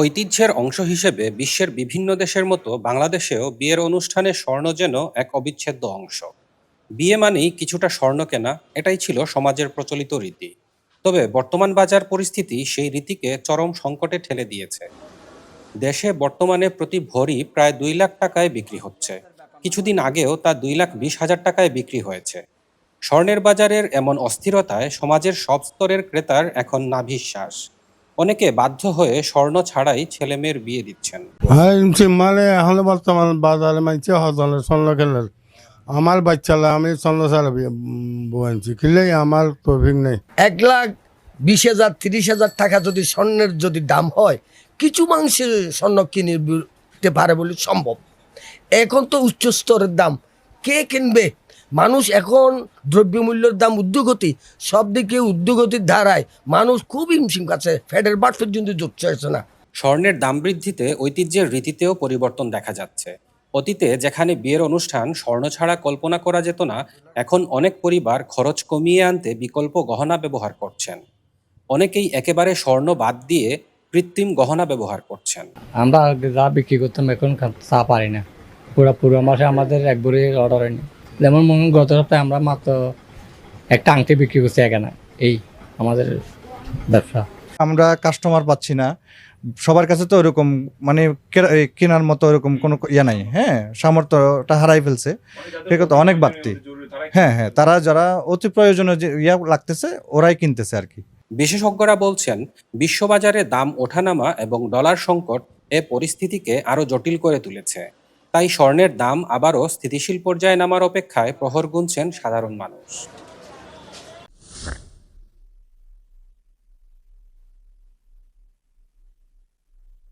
ঐতিহ্যের অংশ হিসেবে বিশ্বের বিভিন্ন দেশের মতো বাংলাদেশেও বিয়ের অনুষ্ঠানে স্বর্ণ যেন এক অবিচ্ছেদ্য অংশ। বিয়ে মানেই কিছুটা স্বর্ণ কেনা, এটাই ছিল সমাজের প্রচলিত রীতি। তবে বর্তমান বাজার পরিস্থিতি সেই রীতিকে চরম সংকটে ঠেলে দিয়েছে। দেশে বর্তমানে প্রতি ভরি প্রায় দুই লাখ টাকায় বিক্রি হচ্ছে। কিছুদিন আগেও তা দুই লাখ বিশ হাজার টাকায় বিক্রি হয়েছে। স্বর্ণের বাজারের এমন অস্থিরতায় সমাজের সব স্তরের ক্রেতার এখন নাভিশ্বাস। অনেকে বাধ্য হয়ে স্বর্ণ ছাড়াই ছেলে মেয়ের বিয়ে দিচ্ছেন। হ্যাঁ মানে এখন বর্তমান বাজারে মানছে হজলে স্বর্ণ খেলের আমার বাচ্চালা আমি স্বর্ণ ছাড়া বলছি কিলে আমার তৌফিক নেই। এক লাখ বিশ হাজার তিরিশ হাজার টাকা যদি স্বর্ণের যদি দাম হয় কিছু মানুষে স্বর্ণ কিনে পারে বলে সম্ভব। এখন তো উচ্চ স্তরের দাম। কে কিনবে? মানুষ এখন দ্রব্যমূল্যের দাম উদ্যোগতি সব দিকে উদ্যোগতির ধারায় মানুষ খুব হিমশিম কাছে ফ্যাটের বাট পর্যন্ত জুটছে আসছে না। স্বর্ণের দাম বৃদ্ধিতে ঐতিহ্যের রীতিতেও পরিবর্তন দেখা যাচ্ছে। অতীতে যেখানে বিয়ের অনুষ্ঠান স্বর্ণ ছাড়া কল্পনা করা যেত না এখন অনেক পরিবার খরচ কমিয়ে আনতে বিকল্প গহনা ব্যবহার করছেন। অনেকেই একেবারে স্বর্ণ বাদ দিয়ে কৃত্রিম গহনা ব্যবহার করছেন। আমরা যা বিক্রি করতাম এখন তা পারি না। পুরো পুরো মাসে আমাদের এক বড়ি অর্ডার হয়নি। যেমন মনে গত সপ্তাহে আমরা মাত্র একটা আংটি বিক্রি করছি এখানে এই আমাদের ব্যবসা। আমরা কাস্টমার পাচ্ছি না। সবার কাছে তো ওরকম মানে কেনার মতো ওরকম কোনো ইয়ে নাই হ্যাঁ? সামর্থ্যটা হারাই ফেলছে। ঠিক আছে অনেক বাড়তি। হ্যাঁ হ্যাঁ তারা যারা অতি প্রয়োজনীয় যে ইয়া লাগতেছে ওরাই কিনতেছে আর কি। বিশেষজ্ঞরা বলছেন বিশ্ববাজারে দাম ওঠানামা এবং ডলার সংকট এ পরিস্থিতিকে আরও জটিল করে তুলেছে। তাই স্বর্ণের দাম আবারও স্থিতিশীল পর্যায়ে নামার অপেক্ষায় প্রহর গুনছেন সাধারণ মানুষ।